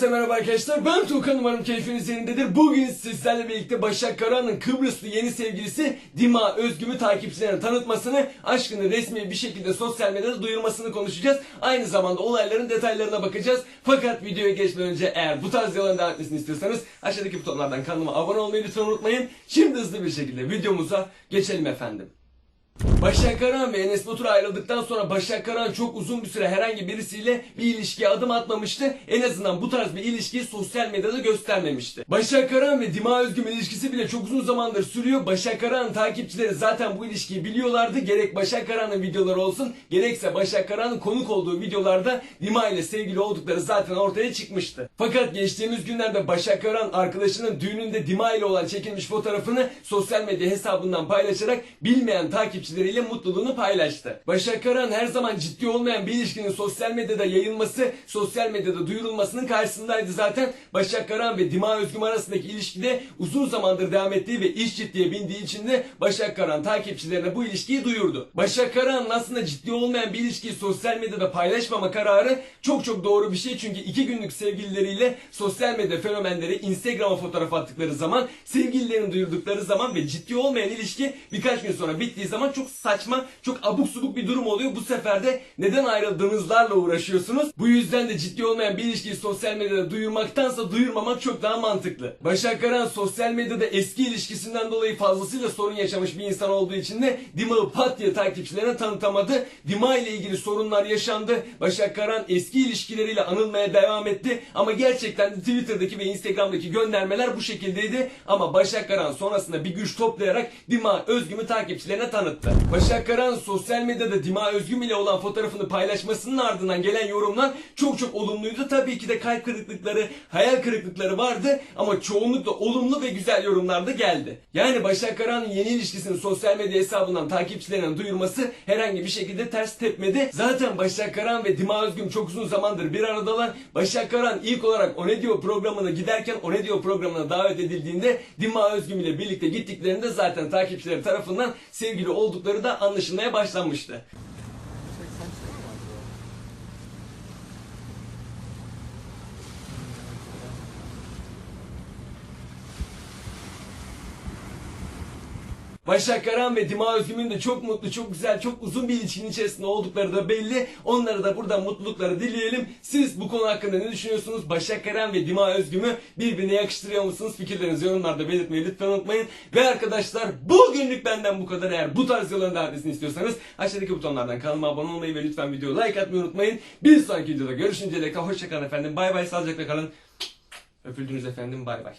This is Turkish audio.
Hepinize merhaba arkadaşlar. Ben Tuğkan umarım keyfiniz yerindedir. Bugün sizlerle birlikte Başak Karahan'ın Kıbrıslı yeni sevgilisi Dima Özgüm'ü takipçilerine tanıtmasını, aşkını resmi bir şekilde sosyal medyada duyurmasını konuşacağız. Aynı zamanda olayların detaylarına bakacağız. Fakat videoya geçmeden önce eğer bu tarz videoların devam etmesini istiyorsanız aşağıdaki butonlardan kanalıma abone olmayı lütfen unutmayın. Şimdi hızlı bir şekilde videomuza geçelim efendim. Başak Karahan ve Enes Batur ayrıldıktan sonra Başak Karahan çok uzun bir süre herhangi birisiyle bir ilişkiye adım atmamıştı. En azından bu tarz bir ilişkiyi sosyal medyada göstermemişti. Başak Karahan ve Dima Özgüm ilişkisi bile çok uzun zamandır sürüyor. Başak Karahan'ın takipçileri zaten bu ilişkiyi biliyorlardı. Gerek Başak Karahan'ın videoları olsun gerekse Başak Karahan'ın konuk olduğu videolarda Dima ile sevgili oldukları zaten ortaya çıkmıştı. Fakat geçtiğimiz günlerde Başak Karahan arkadaşının düğününde Dima ile olan çekilmiş fotoğrafını sosyal medya hesabından paylaşarak bilmeyen takipçileriyle mutluluğunu paylaştı. Başak Karahan her zaman ciddi olmayan bir ilişkinin sosyal medyada yayılması, sosyal medyada duyurulmasının karşısındaydı zaten. Başak Karahan ve Dima Özgüm arasındaki ilişkide uzun zamandır devam ettiği ve iş ciddiye bindiği için de Başak Karahan takipçilerine bu ilişkiyi duyurdu. Başak Karahan'ın aslında ciddi olmayan bir ilişkiyi sosyal medyada paylaşmama kararı çok çok doğru bir şey. Çünkü iki günlük sevgilileriyle sosyal medya fenomenleri Instagram'a fotoğraf attıkları zaman, sevgililerini duyurdukları zaman ve ciddi olmayan ilişki birkaç gün sonra bittiği zaman çok saçma, çok abuk subuk bir durum oluyor. Bu sefer de neden ayrıldığınızlarla uğraşıyorsunuz. Bu yüzden de ciddi olmayan bir ilişkiyi sosyal medyada duyurmaktansa duyurmamak çok daha mantıklı. Başak Karahan sosyal medyada eski ilişkisinden dolayı fazlasıyla sorun yaşamış bir insan olduğu için de Dima'yı pat diye takipçilerine tanıtamadı. Dima ile ilgili sorunlar yaşandı. Başak Karahan eski ilişkileriyle anılmaya devam etti. Ama gerçekten de Twitter'daki ve Instagram'daki göndermeler bu şekildeydi. Ama Başak Karahan sonrasında bir güç toplayarak Dima Özgüm'ü takipçilerine tanıttı. Başak Karahan sosyal medyada Dima Özgüm ile olan fotoğrafını paylaşmasının ardından gelen yorumlar çok çok olumluydu. Tabii ki de kalp kırıklıkları, hayal kırıklıkları vardı ama çoğunlukla olumlu ve güzel yorumlar da geldi. Yani Başak Karahan'ın yeni ilişkisini sosyal medya hesabından takipçilerine duyurması herhangi bir şekilde ters tepmedi. Zaten Başak Karahan ve Dima Özgüm çok uzun zamandır bir aradalar. Başak Karahan ilk olarak O Ne programına giderken O Ne programına davet edildiğinde Dima Özgüm ile birlikte gittiklerinde zaten takipçileri tarafından sevgili oldukları da anlaşılmaya başlanmıştı. Başak Karahan ve Dima Özgüm'ün de çok mutlu, çok güzel, çok uzun bir ilişkinin içerisinde oldukları da belli. Onlara da buradan mutlulukları dileyelim. Siz bu konu hakkında ne düşünüyorsunuz? Başak Karahan ve Dima Özgüm'ü birbirine yakıştırıyor musunuz? Fikirlerinizi yorumlarda belirtmeyi lütfen unutmayın. Ve arkadaşlar bugünlük benden bu kadar. Eğer bu tarz videoların devam etmesini istiyorsanız aşağıdaki butonlardan kanalıma abone olmayı ve lütfen videoya like atmayı unutmayın. Bir sonraki videoda görüşünceye dek hoşçakalın efendim. Bay bay sağlıcakla kalın. Öpüldünüz efendim bay bay.